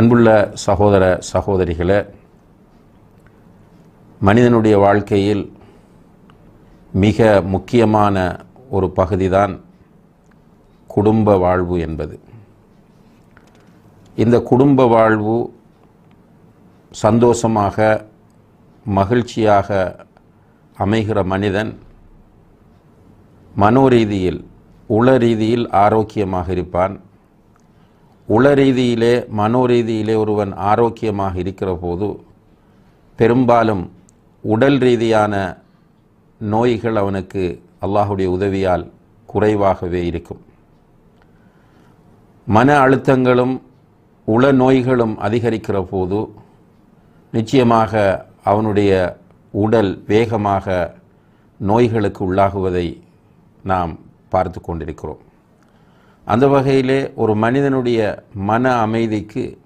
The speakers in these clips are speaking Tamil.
அன்புள்ள சகோதர சகோதரிகளே மனிதனுடைய வாழ்க்கையில் மிக முக்கியமான ஒரு பகுதிதான் குடும்ப வாழ்வு என்பது. இந்த குடும்ப வாழ்வு சந்தோஷமாக மகிழ்ச்சியாக அமைகிற மனிதன் மனோரீதியில் உள ரீதியில் ஆரோக்கியமாக இருப்பான். உள ரீதியிலே மனோரீதியிலே ஒருவன் ஆரோக்கியமாக இருக்கிற போது பெரும்பாலும் உடல் ரீதியான நோய்கள் அவனுக்கு அல்லாஹுடைய உதவியால் குறைவாகவே இருக்கும். மன அழுத்தங்களும் உள நோய்களும் அதிகரிக்கிற போது நிச்சயமாக அவனுடைய உடல் வேகமாக நோய்களுக்கு உள்ளாகுவதை நாம் பார்த்து கொண்டிருக்கிறோம். அந்த வகையிலே ஒரு மனிதனுடைய மன அமைதிக்கு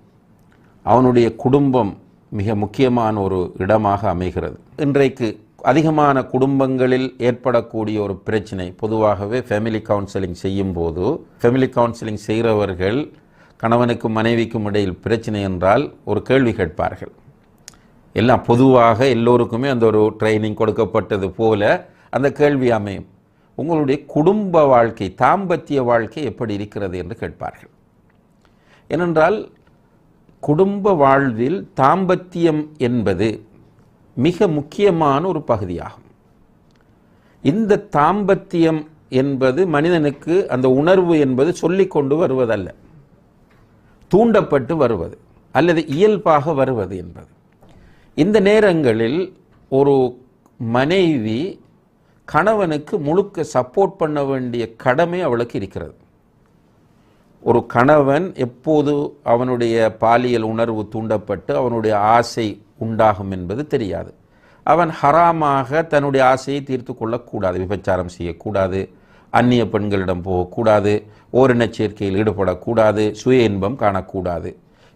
அவனுடைய குடும்பம் மிக முக்கியமான ஒரு இடமாக அமைகிறது. இன்றைக்கு அதிகமான குடும்பங்களில் ஏற்படக்கூடிய ஒரு பிரச்சனை பொதுவாகவே ஃபேமிலி கவுன்சிலிங் செய்யும் போது ஃபேமிலி கவுன்சிலிங் செய்கிறவர்கள் கணவனுக்கும் மனைவிக்கும் இடையில் பிரச்சனை என்றால் ஒரு கேள்வி கேட்பார்கள். எல்லாம் பொதுவாக எல்லோருக்குமே அந்த ஒரு ட்ரைனிங் கொடுக்கப்பட்டது போல அந்த கேள்வி அமையும். உங்களுடைய குடும்ப வாழ்க்கை தாம்பத்திய வாழ்க்கை எப்படி இருக்கிறது என்று கேட்பார்கள். ஏனென்றால் குடும்ப வாழ்வில் தாம்பத்தியம் என்பது மிக முக்கியமான ஒரு பகுதியாகும். இந்த தாம்பத்தியம் என்பது மனிதனுக்கு அந்த உணர்வு என்பது சொல்லிக் கொண்டு வருவதல்ல. தூண்டப்பட்டு வருவது அல்லது இயல்பாக வருவது என்பது. இந்த நேரங்களில் ஒரு மனைவி கணவனுக்கு முழுக்க சப்போர்ட் பண்ண வேண்டிய கடமை அவளுக்கு இருக்கிறது. ஒரு கணவன் எப்போது அவனுடைய பாலியல் உணர்வு தூண்டப்பட்டு அவனுடைய ஆசை உண்டாகும் என்பது தெரியாது. அவன் ஹராமாக தன்னுடைய ஆசையை தீர்த்து கொள்ளக்கூடாது விபச்சாரம் செய்யக்கூடாது அந்நிய பெண்களிடம் போகக்கூடாது ஓரின சேர்க்கையில் ஈடுபடக்கூடாது சுய இன்பம் காணக்கூடாது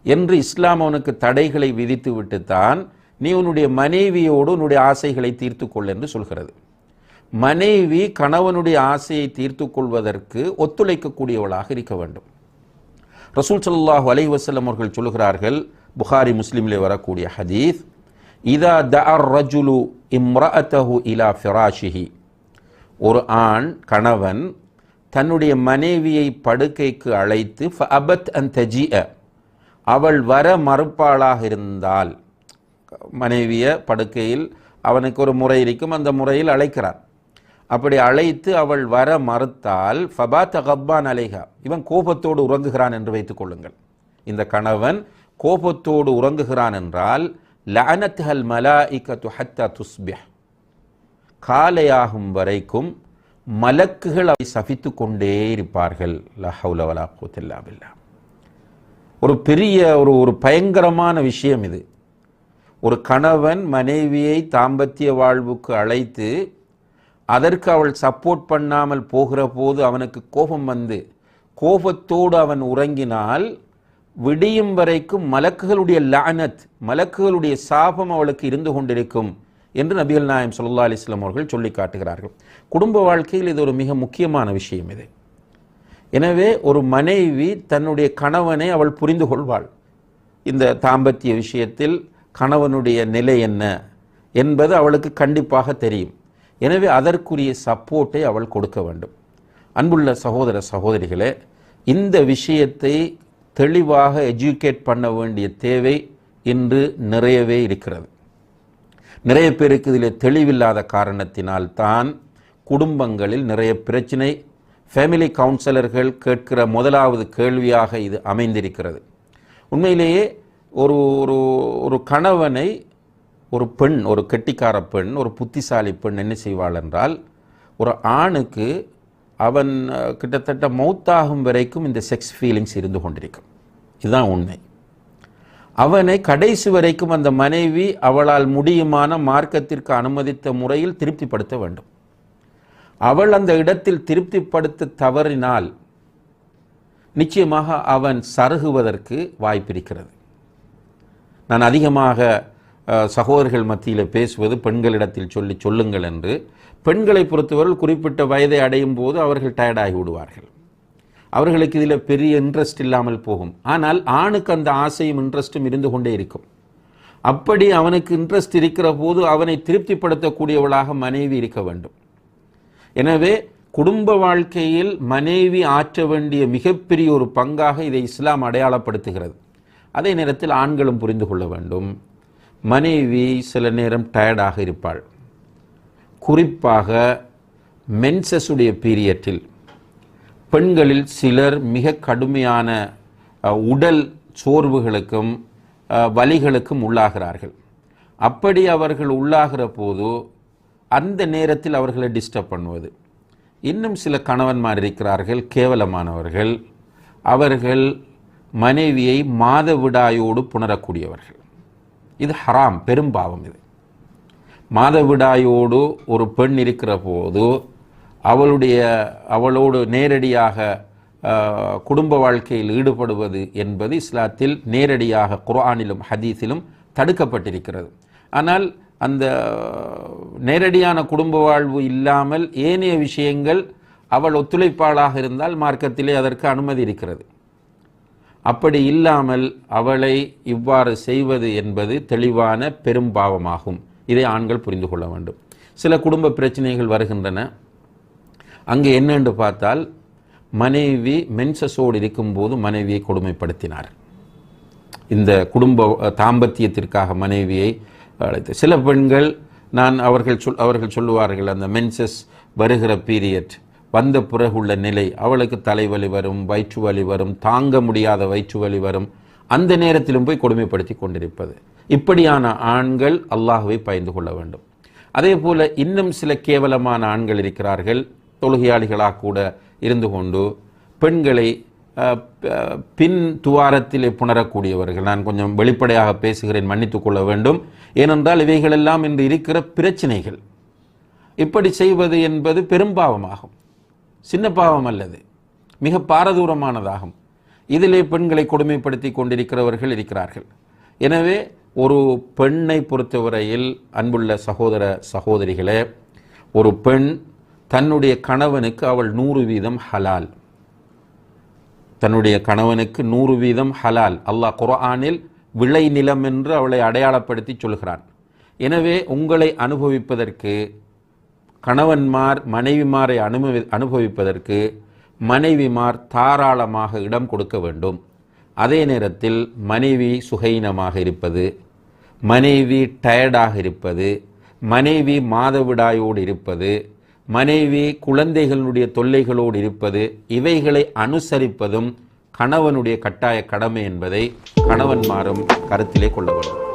என்று இஸ்லாம் அவனுக்கு தடைகளை விதித்து விட்டுத்தான் நீ உன்னுடைய மனைவியோடு உன்னுடைய ஆசைகளை தீர்த்து கொள் என்று சொல்கிறது. மனைவி கணவனுடைய ஆசையை தீர்த்து கொள்வதற்கு ஒத்துழைக்கக்கூடியவளாக இருக்க வேண்டும். ரசூல் சல்லாஹ் அலை வசலம் அவர்கள் சொல்கிறார்கள் புகாரி முஸ்லிமிலே வரக்கூடிய ஹதீஸ் இதா தஅர் ரஜுலு இம்ரஅத்தஹு இலா ஃபிராஷிஹி. ஒரு ஆண் கணவன் தன்னுடைய மனைவியை படுக்கைக்கு அழைத்து ஃபஅபத் அன் தஜிய அவள் வர மறுப்பாளாக இருந்தால் மனைவிய படுக்கையில் அவனுக்கு ஒரு முறை இருக்கும் அந்த முறையில் அழைக்கிறான் அப்படி அழைத்து அவள் வர மறுத்தால் ஃபபாத் கப்பான் அலைஹா. இவன் கோபத்தோடு உறங்குகிறான் என்று வைத்துக் கொள்ளுங்கள். இந்த கணவன் கோபத்தோடு உறங்குகிறான் என்றால் லஅனத் ஹல் மலாஇகத்து ஹத்தா துஸ்பியா காலையாகும் வரைக்கும் மலக்குகள் அவை சபித்து கொண்டே இருப்பார்கள். லஹவுல வலா பில்லா. ஒரு பெரிய ஒரு ஒரு பயங்கரமான விஷயம் இது. ஒரு கணவன் மனைவியை தாம்பத்திய வாழ்வுக்கு அழைத்து அதற்கு அவள் சப்போர்ட் பண்ணாமல் போகிற போது அவனுக்கு கோபம் வந்து கோபத்தோடு அவன் உறங்கினால் விடியும் வரைக்கும் மலக்குகளுடைய லானத் மலக்குகளுடைய சாபம் அவளுக்கு இருந்து கொண்டிருக்கும் என்று நபிகள் நாயம் சொல்லா அலிஸ்லாம் அவர்கள் சொல்லி காட்டுகிறார்கள். குடும்ப வாழ்க்கையில் இது ஒரு மிக முக்கியமான விஷயம் இது. எனவே ஒரு மனைவி தன்னுடைய கணவனை அவள் புரிந்து கொள்வாள். இந்த தாம்பத்திய விஷயத்தில் கணவனுடைய நிலை என்ன என்பது அவளுக்கு கண்டிப்பாக தெரியும். எனவே அதற்குரிய சப்போர்ட்டை அவள் கொடுக்க வேண்டும். அன்புள்ள சகோதர சகோதரிகளே இந்த விஷயத்தை தெளிவாக எஜுகேட் பண்ண வேண்டிய தேவை இன்று நிறையவே இருக்கிறது. நிறைய பேருக்கு இதில் தெளிவில்லாத காரணத்தினால் தான் குடும்பங்களில் நிறைய பிரச்சனை ஃபேமிலி கவுன்சிலர்கள் கேட்கிற முதலாவது கேள்வியாக இது அமைந்திருக்கிறது. உண்மையிலேயே ஒரு ஒரு ஒரு கணவனை ஒரு பெண் ஒரு கெட்டிக்கார பெண் ஒரு புத்திசாலி பெண் என்ன செய்வாள் என்றால் ஒரு ஆணுக்கு அவன் கிட்டத்தட்ட மௌத்தாகும் வரைக்கும் இந்த செக்ஸ் ஃபீலிங்ஸ் இருந்து கொண்டிருக்கும். இதுதான் உண்மை. அவனை கடைசி வரைக்கும் அந்த மனைவி அவளால் முடியுமான மார்க்கத்திற்கு அனுமதித்த முறையில் திருப்திப்படுத்த வேண்டும். அவள் அந்த இடத்தில் திருப்திப்படுத்த தவறினால் நிச்சயமாக அவன் சருகுவதற்கு வாய்ப்பிருக்கிறது. நான் அதிகமாக சகோதரர்கள் மத்தியில் பேசுவது பெண்களிடத்தில் சொல்லி சொல்லுங்கள் என்று. பெண்களை பொறுத்தவரை குறிப்பிட்ட வயதை அடையும் போது அவர்கள் டயர்டாகி விடுவார்கள். அவர்களுக்கு இதில் பெரிய இன்ட்ரெஸ்ட் இல்லாமல் போகும். ஆனால் ஆணுக்கு அந்த ஆசையும் இன்ட்ரெஸ்ட்டும் இருந்து கொண்டே இருக்கும். அப்படி அவனுக்கு இன்ட்ரெஸ்ட் இருக்கிற போது அவனை திருப்திப்படுத்தக்கூடியவளாக மனைவி இருக்க வேண்டும். எனவே குடும்ப வாழ்க்கையில் மனைவி ஆற்ற வேண்டிய மிகப்பெரிய ஒரு பங்காக இதை இஸ்லாம் அடையாளப்படுத்துகிறது. அதே நேரத்தில் ஆண்களும் புரிந்து கொள்ள வேண்டும். மனைவி சில நேரம் டயர்டாக இருப்பாள். குறிப்பாக மென்சஸுடைய பீரியட்டில் பெண்களில் சிலர் மிக கடுமையான உடல் சோர்வுகளுக்கும் வலிகளுக்கும் உள்ளாகிறார்கள். அப்படி அவர்கள் உள்ளாகிற போது அந்த நேரத்தில் அவர்களை டிஸ்டர்ப் பண்ணுவது. இன்னும் சில கணவன்மார் இருக்கிறார்கள் கேவலமானவர்கள். அவர்கள் மனைவியை மாதவிடாயோடு புணரக்கூடியவர்கள். இது ஹராம் பெரும்பாவம் இது. மாதவிடாயோடு ஒரு பெண் இருக்கிற போது அவளுடைய அவளோடு நேரடியாக குடும்ப வாழ்க்கையில் ஈடுபடுவது என்பது இஸ்லாத்தில் நேரடியாக குர்ஆனிலும் ஹதீஸிலும் தடுக்கப்பட்டிருக்கிறது. ஆனால் அந்த நேரடியான குடும்ப வாழ்வு இல்லாமல் ஏனைய விஷயங்கள் அவள் ஒத்துழைப்பாளாக இருந்தால் மார்க்கத்திலே அதற்கு அனுமதி இருக்கிறது. அப்படி இல்லாமல் அவளை இவ்வாறு செய்வது என்பது தெளிவான பெரும்பாவமாகும். இதை ஆண்கள் புரிந்து கொள்ள வேண்டும். சில குடும்ப பிரச்சனைகள் வருகின்றன. அங்கே என்னென்று பார்த்தால் மனைவி மென்சஸோடு இருக்கும்போது மனைவியை கொடுமைப்படுத்தினார். இந்த குடும்ப தாம்பத்தியத்திற்காக மனைவியை அழைத்து. சில பெண்கள் நான் அவர்கள் சொல் அவர்கள் சொல்லுவார்கள் அந்த மென்சஸ் வருகிற பீரியட் வந்த பிறகுள்ள நிலை அவளுக்கு தலைவலி வரும் வயிற்று வலி வரும் தாங்க முடியாத வயிற்று வலி வரும் அந்த நேரத்திலும் போய் கொடுமைப்படுத்தி கொண்டிருப்பது. இப்படியான ஆண்கள் அல்லாஹுவை பயந்து கொள்ள வேண்டும். அதே போல இன்னும் சில கேவலமான ஆண்கள் இருக்கிறார்கள் தொழுகையாளிகளாக கூட இருந்து கொண்டு பெண்களை பின் துவாரத்திலே புணரக்கூடியவர்கள். நான் கொஞ்சம் வெளிப்படையாக பேசுகிறேன் மன்னித்துக் கொள்ள வேண்டும். ஏனென்றால் இவைகளெல்லாம் இன்று இருக்கிற பிரச்சனைகள். இப்படி செய்வது என்பது பெரும்பாவமாகும். சின்ன பாவம் அல்லது மிக பாரதூரமானதாகும். இதிலே பெண்களை கொடுமைப்படுத்தி கொண்டிருக்கிறவர்கள் இருக்கிறார்கள். எனவே ஒரு பெண்ணை பொறுத்தவரையில் அன்புள்ள சகோதர சகோதரிகளே ஒரு பெண் தன்னுடைய கணவனுக்கு அவள் நூறு வீதம் ஹலால். தன்னுடைய கணவனுக்கு நூறு வீதம் ஹலால். அல்லாஹ் குரானில் விளை நிலம் என்று அவளை அடையாளப்படுத்தி சொல்கிறான். எனவே உங்களை அனுபவிப்பதற்கு கணவன்மார் மனைவிமாரை அனுபவி அனுபவிப்பதற்கு மனைவிமார் தாராளமாக இடம் கொடுக்க வேண்டும். அதே நேரத்தில் மனைவி சுகைனமாக இருப்பது மனைவி டயர்டாக இருப்பது மனைவி மாதவிடாயோடு இருப்பது மனைவி குழந்தைகளுடைய தொல்லைகளோடு இருப்பது இவைகளை அனுசரிப்பதும் கணவனுடைய கட்டாய கடமை என்பதை கணவன்மாரும் கருத்திலே கொள்ள வேண்டும்.